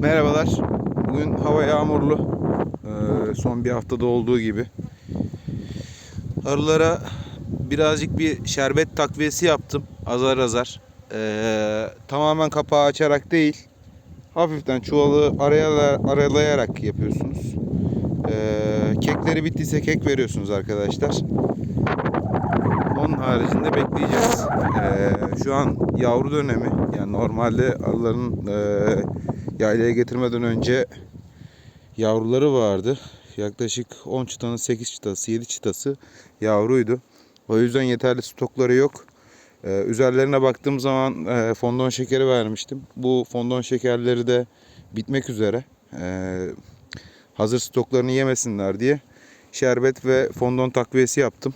Merhabalar. Bugün hava yağmurlu. Ee, son bir haftada olduğu gibi. Arılara birazcık bir şerbet takviyesi yaptım. Azar azar. Ee, tamamen kapağı açarak değil. Hafiften çuvalı araya, aralayarak yapıyorsunuz. Ee, kekleri bittiyse kek veriyorsunuz arkadaşlar. Onun haricinde bekleyeceğiz. Ee, şu an yavru dönemi. Yani normalde arıların e, yaylaya getirmeden önce yavruları vardı. Yaklaşık 10 çıtanın 8 çıtası, 7 çıtası yavruydu. O yüzden yeterli stokları yok. Ee, üzerlerine baktığım zaman e, fondon şekeri vermiştim. Bu fondon şekerleri de bitmek üzere. Ee, hazır stoklarını yemesinler diye şerbet ve fondon takviyesi yaptım.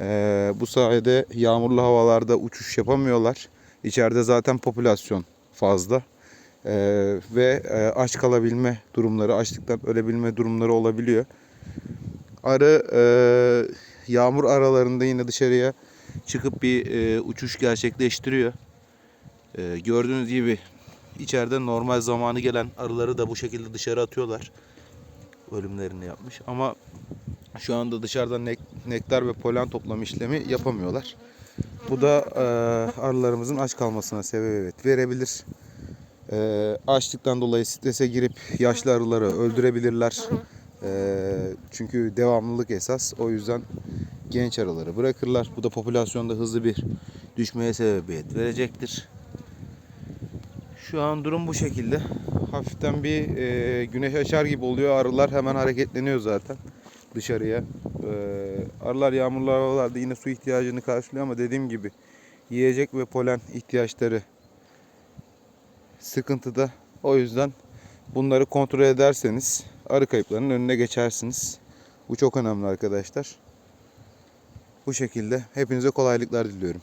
Ee, bu sayede yağmurlu havalarda uçuş yapamıyorlar. İçeride zaten popülasyon fazla. Ee, ve e, aç kalabilme durumları, açlıktan ölebilme durumları olabiliyor. Arı e, yağmur aralarında yine dışarıya çıkıp bir e, uçuş gerçekleştiriyor. E, gördüğünüz gibi içeride normal zamanı gelen arıları da bu şekilde dışarı atıyorlar. Ölümlerini yapmış ama şu anda dışarıdan nek- nektar ve polen toplama işlemi yapamıyorlar. Bu da e, arılarımızın aç kalmasına sebebiyet verebilir. E, açlıktan dolayı strese girip yaşlı arıları öldürebilirler. E, çünkü devamlılık esas. O yüzden genç arıları bırakırlar. Bu da popülasyonda hızlı bir düşmeye sebebiyet verecektir. Şu an durum bu şekilde. Hafiften bir e, güneş açar gibi oluyor. Arılar hemen hareketleniyor zaten dışarıya. Ee, arılar yağmurlu havalarda yine su ihtiyacını karşılıyor ama dediğim gibi yiyecek ve polen ihtiyaçları sıkıntıda. O yüzden bunları kontrol ederseniz arı kayıplarının önüne geçersiniz. Bu çok önemli arkadaşlar. Bu şekilde hepinize kolaylıklar diliyorum.